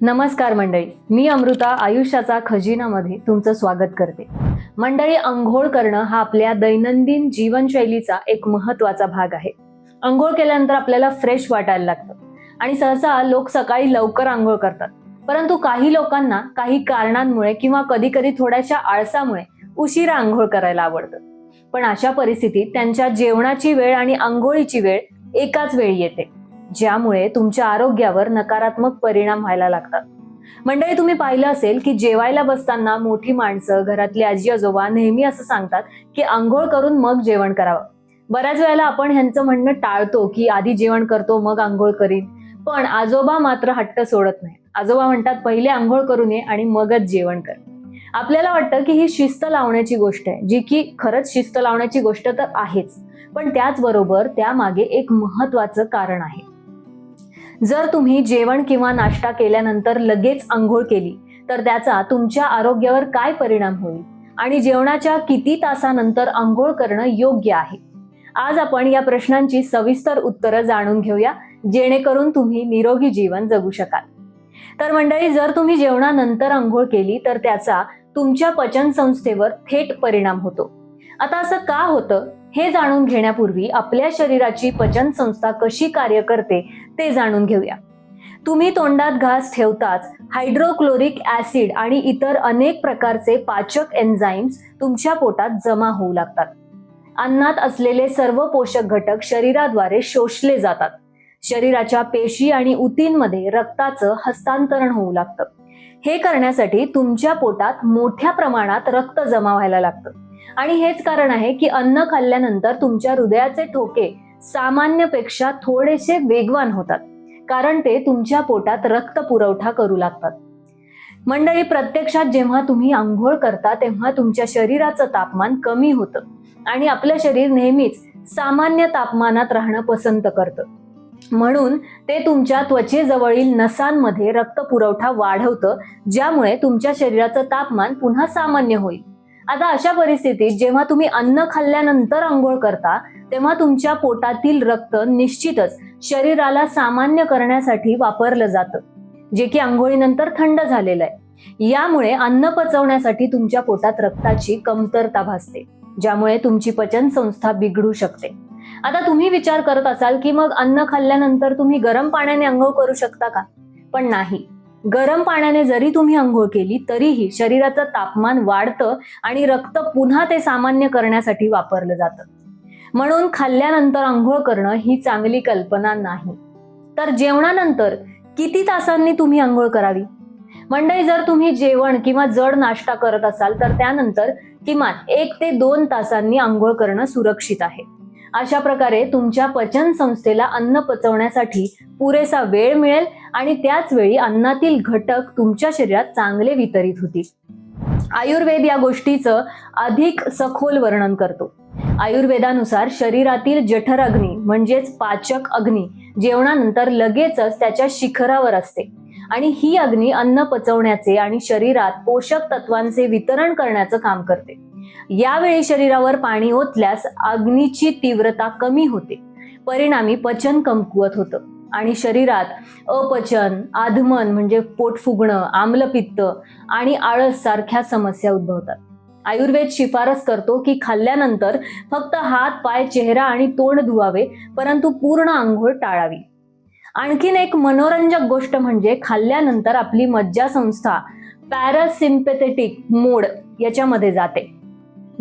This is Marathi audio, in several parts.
नमस्कार मंडळी मी अमृता आयुष्याचा खजिनामध्ये तुमचं स्वागत करते. मंडळी आंघोळ करणं हा आपल्या दैनंदिन जीवनशैलीचा एक महत्त्वाचा भाग आहे. आंघोळ केल्यानंतर आपल्याला फ्रेश वाटायला लागतं. आणि सहसा लोक सकाळी लवकर आंघोळ करतात. परंतु काही लोकांना काही कारणांमुळे किंवा कधी कधी थोड्याशा आळसामुळे उशिरा आंघोळ करायला आवडतं. पण अशा परिस्थितीत त्यांच्या जेवणाची वेळ आणि आंघोळीची वेळ एकाच वेळी येते. ज्यामुळे तुमच्या आरोग्यावर नकारात्मक परिणाम व्हायला लागतात. मंडळी तुम्ही पाहिलं असेल की जेवायला बसताना मोठी माणसं घरातली आजी आजोबा नेहमी असं सांगतात की आंघोळ करून मग जेवण करावं. बऱ्याच वेळेला आपण ह्यांचं म्हणणं टाळतो की आधी जेवण करतो मग आंघोळ करीन. पण आजोबा मात्र हट्ट सोडत नाही आजोबा म्हणतात पहिले आंघोळ करून ये आणि मगच जेवण कर. आपल्याला वाटतं की ही शिस्त लावण्याची गोष्ट आहे जी की खरंच शिस्त लावण्याची गोष्ट तर आहेच. पण त्याचबरोबर त्यामागे एक महत्वाचं कारण आहे. जर तुम्ही जेवण किंवा नाश्ता केल्यानंतर लगेच आंघोळ केली तर त्याचा तुमच्या आरोग्यावर काय परिणाम होईल? आणि जेवणाच्या किती तासानंतर आंघोळ करणं योग्य आहे? आज आपण या प्रश्नांची सविस्तर उत्तरं जाणून घेऊया जेणेकरून तुम्ही निरोगी जीवन जगू शकाल. तर मंडळी जर तुम्ही जेवणानंतर आंघोळ केली तर त्याचा तुमच्या पचन संस्थेवर थेट परिणाम होतो. आता असं का होतं? हे जाणून घेण्यापूर्वी आपल्या शरीराची पचन संस्था कशी कार्य करते ते जाणून घेऊया. तुम्ही तोंडात घास ठेवताच हायड्रोक्लोरिक ऍसिड आणि इतर अनेक प्रकारचे पाचक एन्झाईम्स तुमच्या पोटात जमा होऊ लागतात. अन्नात असलेले सर्व पोषक घटक शरीराद्वारे शोषले जातात. शरीराच्या पेशी आणि उतींमध्ये रक्ताचं हस्तांतरण होऊ लागतं. हे करण्यासाठी तुमच्या पोटात मोठ्या प्रमाणात रक्त जमा व्हायला लागतं. आणि हेच कारण आहे की अन्न खाल्ल्यानंतर तुमच्या हृदयाचे ठोके सामान्यपेक्षा थोडेसे वेगवान होतात कारण ते तुमच्या पोटात रक्त पुरवठा करू लागतात. मंडळी प्रत्यक्षात जेव्हा तुम्ही आंघोळ करता तेव्हा तुमच्या शरीराचं तापमान कमी होतं आणि आपलं शरीर नेहमीच सामान्य तापमानात राहणं पसंत करतं. म्हणून ते तुमच्या त्वचेजवळील नसांमध्ये रक्त पुरवठा वाढवतं ज्यामुळे तुमच्या शरीराचं तापमान पुन्हा सामान्य होईल. आता अशा परिस्थितीत जेव्हा तुम्ही अन्न खाल्ल्यानंतर आंघोळ करता तेव्हा तुमच्या पोटातील रक्त निश्चितच शरीराला सामान्य करण्यासाठी वापरलं जातं जे की आंघोळीनंतर थंड झालेलं आहे. यामुळे अन्न पचवण्यासाठी तुमच्या पोटात रक्ताची कमतरता भासते ज्यामुळे तुमची पचन संस्था बिघडू शकते. आता तुम्ही विचार करत असाल की मग अन्न खाल्ल्यानंतर तुम्ही गरम पाण्याने आंघोळ करू शकता का? पण नाही. गरम पाण्याने जरी तुम्ही आंघोळ केली तरीही शरीराचं तापमान वाढतं आणि रक्त पुन्हा ते सामान्य करण्यासाठी वापरलं जातं. म्हणून खाल्ल्यानंतर आंघोळ करणं ही चांगली कल्पना नाही. तर जेवणानंतर किती तासांनी तुम्ही आंघोळ करावी? मंडळी जर तुम्ही जेवण किंवा जड नाश्ता करत असाल तर त्यानंतर किमान एक ते दोन तासांनी आंघोळ करणं सुरक्षित आहे. अशा प्रकारे तुमच्या पचन संस्थेला अन्न पचवण्यासाठी पुरेसा वेळ मिळेल आणि त्याच वेळी अन्नातील घटक तुमच्या शरीरात चांगले वितरित होतील. आयुर्वेद या गोष्टीचं अधिक सखोल वर्णन करतो. आयुर्वेदानुसार शरीरातील जठर अग्नी म्हणजेच पाचक अग्नी जेवणानंतर लगेचच त्याच्या शिखरावर असते आणि ही अग्नी अन्न पचवण्याचे आणि शरीरात पोषक तत्वांचे वितरण करण्याचं काम करते. यावेळी शरीरावर पाणी ओतल्यास अग्नीची तीव्रता कमी होते. परिणामी पचन कमकुवत होतं. आणि शरीरात अपचन आधमन म्हणजे पोट फुगणं आम्लपित्त आणि आळस सारख्या समस्या उद्भवतात. आयुर्वेद शिफारस करतो की खाल्ल्यानंतर फक्त हात पाय चेहरा आणि तोंड धुवावे परंतु पूर्ण आंघोळ टाळावी. आणखीन एक मनोरंजक गोष्ट म्हणजे खाल्ल्यानंतर आपली मज्जासंस्था पॅरासिम्पेथेटिक मोड याच्यामध्ये जाते.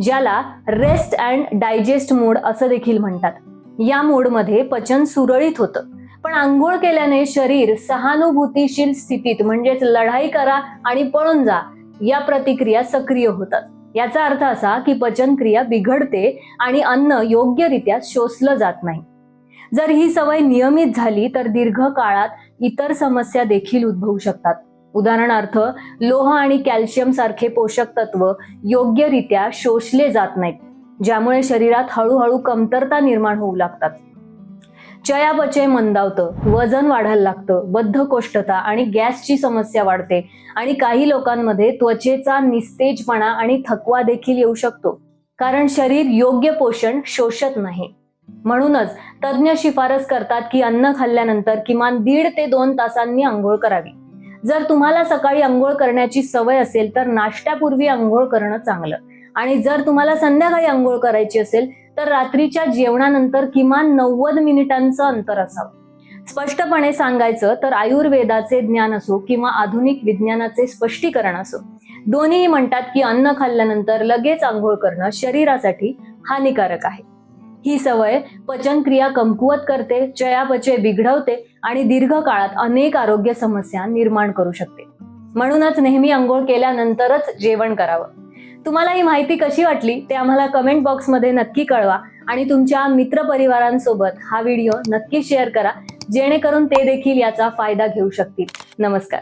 ज्याला रेस्ट अँड डायजेस्ट मोड असं देखील म्हणतात. या मोडमध्ये पचन सुरळीत होतं. पण आंघोळ केल्याने शरीर सहानुभूतीशील स्थितीत म्हणजेच लढाई करा आणि पळून जा या प्रतिक्रिया सक्रिय होतात. याचा अर्थ असा की पचनक्रिया बिघडते आणि अन्न योग्यरित्या शोषलं जात नाही. जर ही सवय नियमित झाली तर दीर्घ काळात इतर समस्या देखील उद्भवू शकतात. उदाहरणार्थ लोह आणि कॅल्शियम सारखे पोषक तत्व योग्यरित्या शोषले जात नाहीत ज्यामुळे शरीरात हळूहळू कमतरता निर्माण होऊ लागतात. चयापचय मंदावतं वजन वाढायला लागतं बद्धकोष्ठता आणि गॅसची समस्या वाढते आणि काही लोकांमध्ये त्वचेचा निस्तेजपणा आणि थकवा देखील येऊ शकतो कारण शरीर योग्य पोषण शोषत नाही. म्हणूनच तज्ज्ञ शिफारस करतात की अन्न खाल्ल्यानंतर किमान दीड ते दोन तासांनी आंघोळ करावी. जर तुम्हाला सकाळी आंघोळ करण्याची सवय असेल तर नाश्त्यापूर्वी आंघोळ करणं चांगलं. आणि जर तुम्हाला संध्याकाळी आंघोळ करायची असेल तर रात्रीच्या जेवणानंतर किमान नव्वद मिनिटांचं अंतर असावं. स्पष्टपणे सांगायचं तर आयुर्वेदाचे ज्ञान असो किंवा आधुनिक विज्ञानाचे स्पष्टीकरण असो दोन्हीही म्हणतात की अन्न खाल्ल्यानंतर लगेच आंघोळ करणं शरीरासाठी हानिकारक आहे. ही सवय पचनक्रिया कमकुवत करते चयापचय बिघडवते आणि दीर्घकाळात अनेक आरोग्य समस्या निर्माण करू शकते. म्हणूनच नेहमी आंघोळ केल्यानंतरच जेवण करावं. तुम्हाला ही माहिती कशी वाटली ते आम्हाला कमेंट बॉक्समध्ये नक्की कळवा आणि तुमच्या मित्रपरिवारांसोबत हा व्हिडिओ नक्की शेअर करा जेणेकरून ते देखील याचा फायदा घेऊ शकतील. नमस्कार.